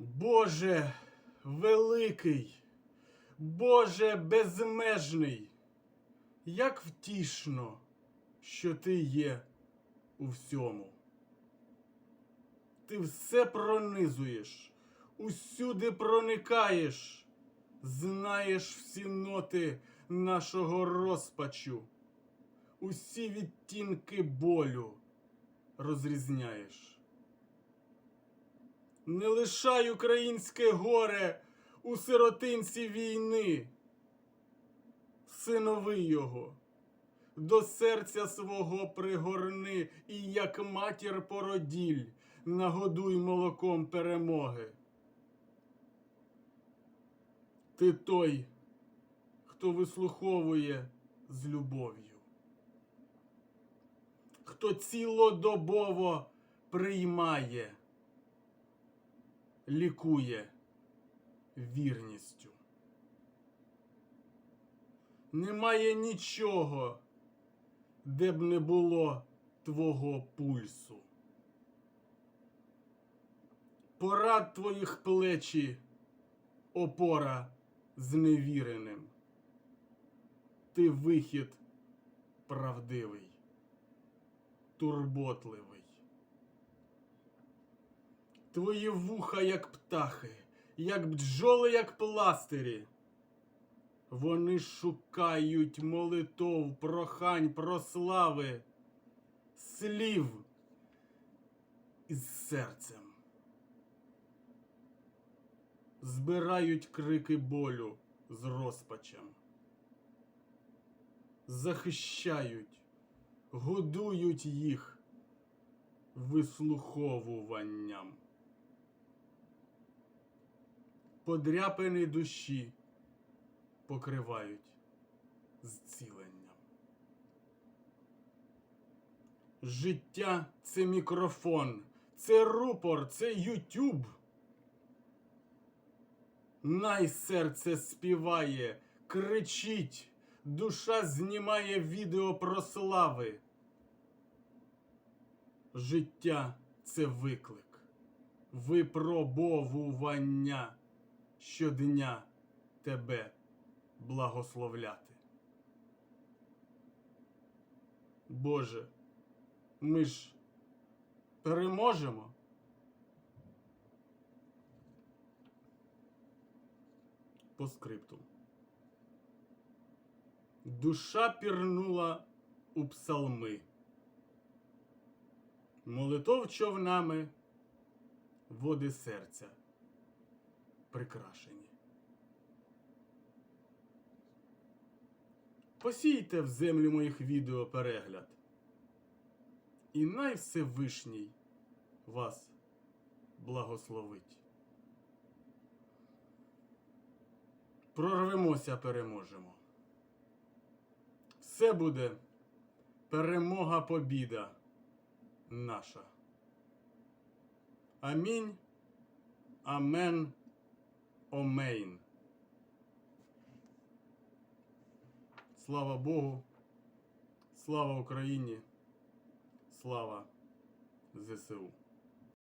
Боже великий, Боже безмежний, як втішно, що ти є у всьому. Ти все пронизуєш, усюди проникаєш, знаєш всі ноти нашого розпачу, усі відтінки болю розрізняєш. Не лишай українське горе у сиротинці війни, синови його, до серця свого пригорни і як матір породіль нагодуй молоком перемоги. Ти той, хто вислуховує з любов'ю, хто цілодобово приймає лікує вірністю. Немає нічого, де б не було твого пульсу. Порад твоїх плечі опора зневіреним. Ти вихід правдивий, турботливий. Твої вуха, як птахи, як бджоли, як пластирі. Вони шукають молитов, прохань, прослави, слів із серцем. Збирають крики болю з розпачем. Захищають, годують їх вислуховуванням. Подряпини душі покривають зціленням. Життя це мікрофон, це рупор, це Ютюб. Най серце співає, кричить, душа знімає відео про слави. Життя це виклик, випробовування щодня тебе благословляти. Боже, ми ж переможемо. По скрипту. Душа пірнула у псалми. Молитов човнами води серця прикрашені. Посійте в землю моїх відео перегляд. І най Всевишній вас благословить. Прорвемося, переможемо. Все буде перемога, побіда наша. Амінь. Амен. Омейн. Слава Богу. Слава Україні. Слава ЗСУ.